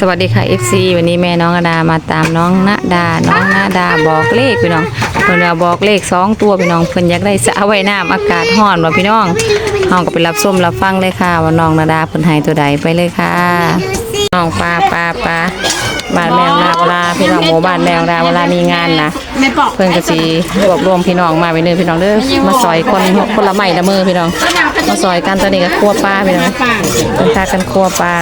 สวัสดีค่ะ FC วันนี้แม่น้องอดามาตามน้องณดา น้องณดาบอกเลขพี่น้องเพิ่นว่าบอกเลขสองตัวพี่น้องเพิ่นอยากได้สระว่ายน้ำอากาศร้อนว่าพี่น้องน้องก็ไปรับส้มรับฟังเลยค่ะ ว่าน้องณดาเพิ่นให้ตัวใดไปเลยค่ะน้องปลาปลาปลาบ้านแมวดาเวลาพี่น้องหมู่บ้านแมวดาเวลามีงานนะเพิ่นก็สิรวบรวมพี่น้องมาไปเลยพี่น้องเด้อมาซอยคนคนละไม้ละมือพี่น้องมาซอยกันตอนนี้ก็ครัวปลาพี่น้องเพิ่นพากันครัวปลา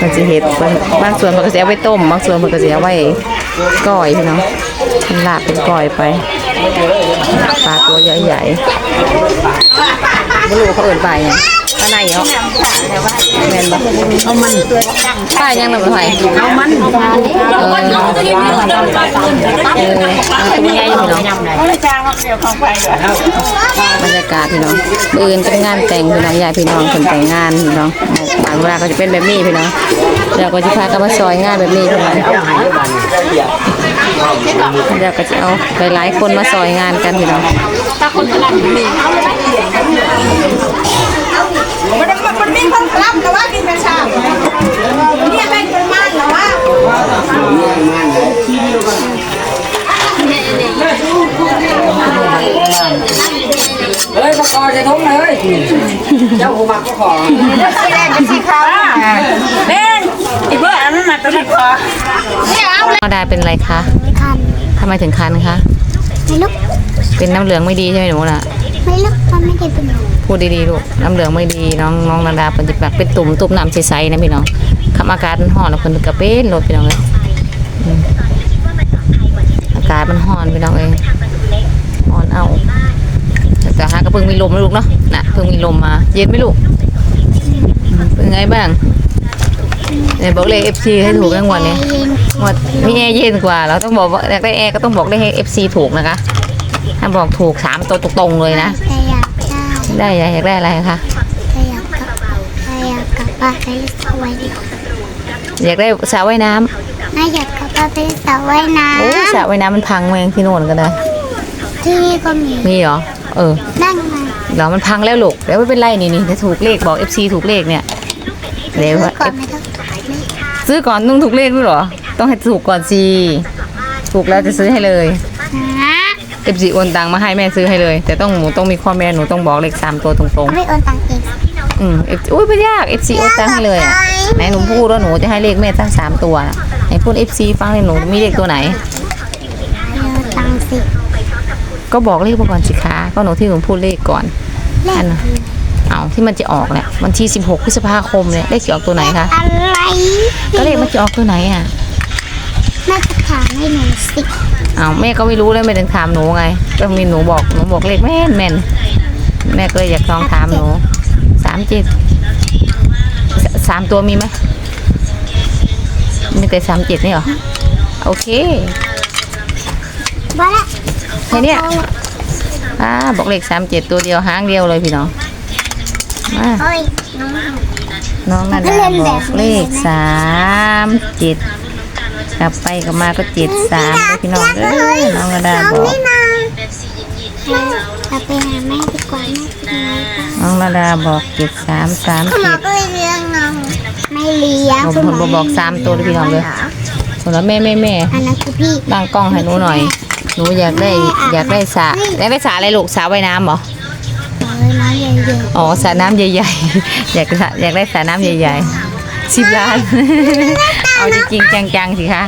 มันจะเห็ดบางบางส่วนมันก็สิเอาไว้ต้มบางส่วนมันก็สิเอาไว้ก้อยพี่น้องเป็นลาบเป็นก้อยไปปลาตัวใหญ่ๆบ่รู้เขาเอิ้นปไง ในเหรอแม่นบ่เอามันปลาหยังนำบ่ไผเอามันเออเออเอาตัวใหญ่พี่น้องไม่จ้างเดียวของไปเหรอบรรยากาศพี่น้องมื้ออื่นเป็นงานแต่งพี่น้องญาติพี่น้องเพิ่นแต่งงานพี่น้องบางเวลาก็จะเป็นแบบนี้พี่น้องแล้วก็จะพากันมาซอยงานแบบนี้พี่น้องเดี๋ยวก็จะเอาหลายๆคนมาซอยงานกันพี่น้องถ้าคนกำลังมี มันมันมันมีคนกลับแต่ว่ากินกระชาเนี่ยเป็นคนมันแต่ว่าเฮ้ยมาขอจะทุ่งเลยเจ้าหูมักก็ขอแดงกับสีขาวเล่นอีเพื่อนมันมาตัวนี้คอเนี่ยเอาน้องดาเป็นอะไรคะคันทำไมถึงคันคะไม่ลุกเป็นน้ำเหลืองไม่ดีใช่ไหมหนูน่ะ ไม่ลุกมันไม่ได้เป็นหนูพูดดีๆลูกน้ำเหลืองไม่ดีน้องน้องนาดาเป็นจะแบบเป็นตุ่มตุ่มน้ำใสๆนะพี่น้องคำอากาศมันร้อนแล้วคนกระเป็นรถพี่น้องเลยอืมอากาศมันร้อนพี่น้องเองร้อนเอาแต่ฮะก็เพิ่งมีลมนะลูกเนาะน่ะเพิ่งมีลมมา เย็นไหมลูกอืมเป็นไงบ้างไหนบอกเลขเอฟซีให้ถูกกันวันนี้เย็นหมดมีแอร์เย็นกว่า เราต้องบอกว่าอยากได้แอร์ก็ต้องบอกได้ให้ FC ถูกนะคะ ถ้าบอกถูกสามตัวตรงๆเลยนะแต่อยากได้ได้อยากได้อะไรคะแต่อยากกลับแต่อยากกลับบ้านไปเล่นสระว่ายน้อยากได้สระว่ายน้ำำน่าอยากกลับบ้านไปเล่นสระว่ายน้โอ้สระว่ายน้ำมันพังเองที่โน่นก็ได้ำที่นี่ก็มีมีเหรอเออนั่งมาเดี๋ยวมันพังแล้วลูกแล้วไม่เป็นไรนี่นี่ถ้าถูกเลขบอก FC ถูกเลขเนี่ยเดี๋ยวก่อนไม่ต้องถ่ายเลยซื้อก่อนต้องถูกเลขด้วยเหรอต้องให้ถูกก่อนสิถูกแล้วจะซื้อให้เลยนะ FC โอนตังมาให้แม่ซื้อให้เลย แต่ต้องหนูต้องมีข้อแม่หนูต้องบอกเลขสามตัวตรงไม่โอนตังค์เองๆ อืม FC อุ้ยไม่ยาก FC โอนตังให้เลยอะไหนหนูพูดว่าหนูจะให้เลขแม่ตั้งสามตัวน่ะไหนพูด FC ฟังเลยหนูมีเลขตัวไหน ไม่โอนตังค์สิก็บอกเลขมาก่อนสิคะก็หนูที่หนูพูดเลขก่อนเลอัขนน่ะเอาที่มันจะออกเนี่ยวันที่ 16พฤษภาคมเนี่ยเลขจะออกตัวไหนคะ อะไรก็เลขมันจะออกตัวไหนอะ แม่จะถามให้หนูสิเอาแม่ก็ไม่รู้เลยไม่ถึงถามหนูไง ก็มีหนูบอกหนูบอกเลขแม่นแม่นแม่ก็เลยอยากลองถามหนูสามเจ็ดสามตัวมีไหมมีแต่สามเจ็ดนี่เหรอ โอเคบ้าละแค่เนี้ยอ่าบอกเลขสามเจ็ดตัวเดียวหางเดียวเลยพี่น้องมาเฮ้ยน้องน้องนาดาบอกเลขสามเจ็ด กลับไปกลับมาก็เจ็ดสามพี่น้องเอ้ยน้องนาดาบอกนี่นาเราไปหาแม่ดีกว่าแม่น้องนาดาบอกเจ็ดสามสามคุณหมเจ็อดก็เลยเลี้ยงน้องไม่เลี้ยงผมผมบอกสามตัวเลยพี่น้องเลยส่วนแล้วแม่แม่แม่อันนั้นคือพี่ตั้งกล้องให้หนูหน่อยหนูอยากได้อยากได้สระอยากได้สระอะไรลูกสระว่ายน้ำเหรอบอกเลยน้องใหญ่อ๋อสระน้ำใหญ่ๆอยากสระอยากได้สระน้ำใหญ่ๆ สิบล้าน เอาจริงๆจังๆสิคะ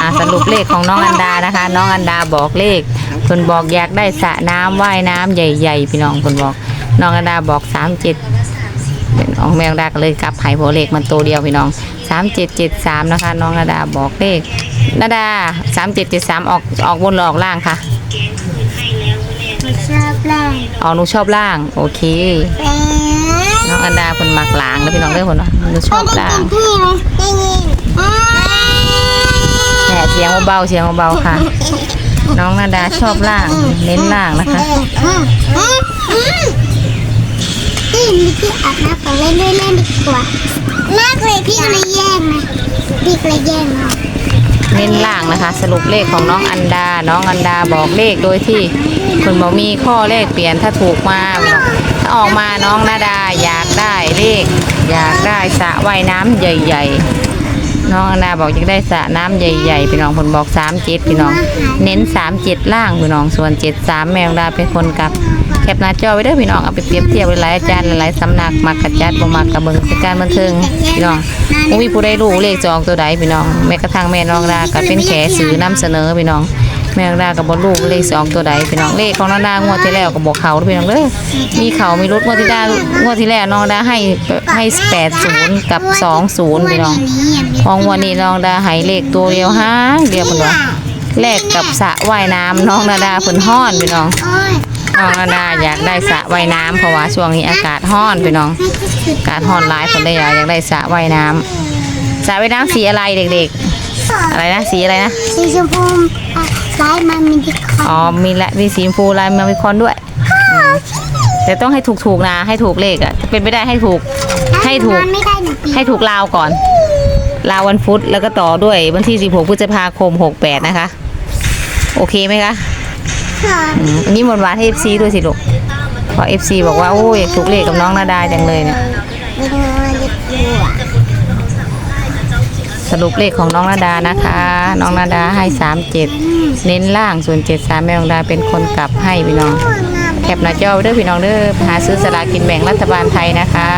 อ่าสรุปเลขของน้องอันดานะคะ น้องอันดาบอกเลขคนบอกอยากได้สระน้ำว่ายน้ำใหญ่ๆพี่น้องคนบอก น้องอันดาบอกสามเจ็ดน้องแมวดาก็เลยกลับไผ่โพเลขมันตัวเดียวพี่น้องสามเจ็ดเจ็ดสามนะคะ น้องนาดาบอกเลขนาดาสามเจ็ดเจ็ดสามออกออกบนหรือออกล่างคะๆหนูชอบแรงออกหนูชอบล่าง โอเค แรงน้ องอันดาคนมักล่างแล้วพี่น้องเด้อคนเนาะหนูชอบล่างพี่ไหมได้ยินแหมเสียงเบาๆเสียงเบาๆค่ะ น้องนาดาชอบล่าง เน้นล่างนะคะพี่มีที่อาบน้ำของเล่นด้วยเล่นดีกว่าน่าเลยพี่ก็เลยแย่งนะพี่ก็เลยแย่งเนาะเน้นล่างนะคะ สรุปเลขของน้องอันดา น้องอันดาบอกเลขโดยที่คุณบอกมีข้อเลขเปลี่ยนถ้าถูกมาถ้า ออกมาน้องนาดาอยากได้เลข อยากได้สระว่ายน้ำใหญ่ ๆ น้องนาบอกอยากได้สระน้ำใหญ่ๆพี่น้องผลบอกสามเจ็ดพี่น้อง เน้นสามเจ็ดล่างพี่น้องส่วนเจ็ดสามแมวดาเป็นคนกับแคปหน้าจอไว้ด้อพี่น้องเอาไปเปรียบเทียบหลายอาจารย์หลายสำนักมักระจัดบ่มักระเบิงเป็นการบันเทิงพี่น้องบ่มีผู้ใดรู้เลขจองตัวใดพี่น้องแม้กระทั่งแม่น้องดาก็เป็นแขสื่อนำเสนอพี่น้อง แม่น้องดาก็บ่รู้เลขสองตัวใดพี่น้องเลขของน้องดางวดที่แล้วก็บบอกเขาพี่น้องเด้อมีเขามีรถงวดที่ดางวดที่แล้วน้องดาให้ให้80กับ20พี่น้องพองวันนี้น้องดาใหายเลขตัวเดียวห้าเดียวเพิ่นว่าแลกกับสระว่ายน้ำน้องนาดาเพิ่นฮ้อนพี่น้องน้องนาดาอยากได้สระว่ายน้ำเพราะว่าช่วงนี้อากาศฮ้อนพี่น้องอากาศฮ้อนหลายเพิ่นเลยอยากได้สระว่ายน้ำสระว่ายน้ำสีอะไรเด็กๆ อะไรนะสีอะไรนะสีชมพู ลายมันมีที่คออ๋อมีละมีสีชมพูลายมาวิคอนด้วยอืมแต่ต้องให้ถูกๆนะ ให้ถูกเลขอะเป็นไปได้ให้ถูก ให้ถูกนอนไม่ได้หนึ่งปีให้ถูกลาวก่อน ลาววันพุธแล้วก็ต่อด้วยวันที่ 16พฤษภาคม 68 นะคะ โอเคไหมคะค่ะอืมอันนี้หมดหวานให้ FC ด้วยสิลูกเพราะ FC บอกว่าโอ้ยอยากถูกเลขกับน้องนาดาจังเลยเนี่ยเป็นเงินเด็กหัว สรุปเลขของน้องนาดานะคะ น้องนาดาให้37เน้นล่างส่วน73แม่น้องดาเป็นคนกลับให้พี่น้อง แคปหน้าจอไว้เด้อพี่น้องเด้อหาซื้อสลากินแบ่งรัฐบาลไทยนะคะ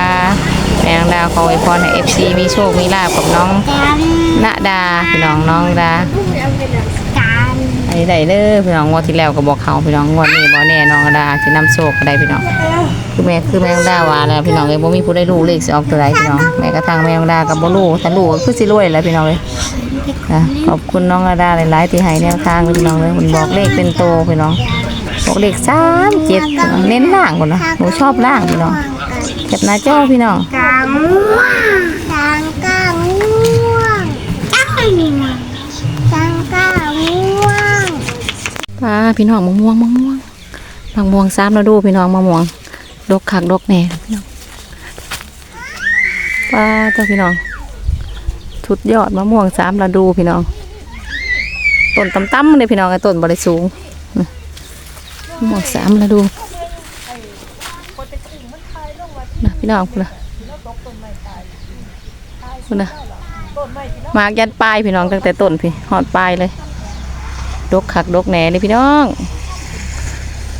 แม่น้องดาขออวยพรให้ FC มีโชคมีลาบกับน้องนาดาพี่น้องน้องดา อันนี้ได้เด้อพี่น้องงวดที่แล้วก็บอกเขาพี่น้องงวดนี้บ่แน่น้องดาสินำโชคก็ได้พี่น้อง คือแม่คือแม่งดาว่าแล้วพี่น้องเอ้ยบ่มีผู้ใดรู้เลขสิออกตัวใดพี่น้องแม้กระทั่งแม่งดาก็บ่รู้ถ้ารู้ก็คือสิรวยแล้วพี่น้องเลยขอบคุณน้องกระดาหลายๆที่ให้แนวทางพี่น้องเลยมันบอกเลขเป็นโตพี่น้องบอกเลข37พี่น้องเน้นล่างก่อนนะหนูชอบล่างพี่น้องเก็บหน้าจอพี่น้องกางง่วงกางกางง่วงจังนี่นะจังกางง่วง ป้าพี่น้องมะม่วงมะม่วงมะม่วงซ้ำแล้วดูพี่น้องมะม่วงดกคักดกแน่พี่น้องป้าเจ้าพี่น้องชุดยอดมะม่วงซ้ำแล้วดูพี่น้องต้นต่ำๆเลยพี่น้องไอ้ต้นบริสูงมะม่วงซ้ำแล้วดูนะพี่น้องคุณนะคุณนะมากยันปลายพี่น้องตั้งแต่ต้นพี่หอดปลายเลย ดกคักดกแหน่เลยพี่น้อง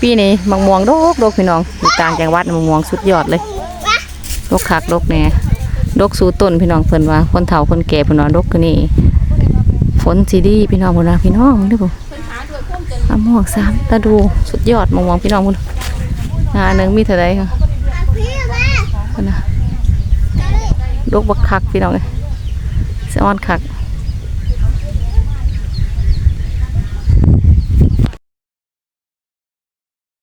ปีนี้มะม่วงดกดกพี่น้องอยู่ต่างจังหวัดมะม่วงสุดยอดเลยดกคักดกแหน่ดกสู่ต้นพี่น้องเพิ่นว่าคนเฒ่าคนแก่พิ่นว่าดกคือนี่ฝนสีดีพี่น้องพิ่นว่าพี่น้องด้อผมมะม่วงสามตาดูสุดยอดมะม่วงพี่น้องพิ่นงานหนึ่งมีเท่าใดค่ะพี่มาเพิ่นน่ะดกบักคักพี่น้องเอ้ยสะออนคัก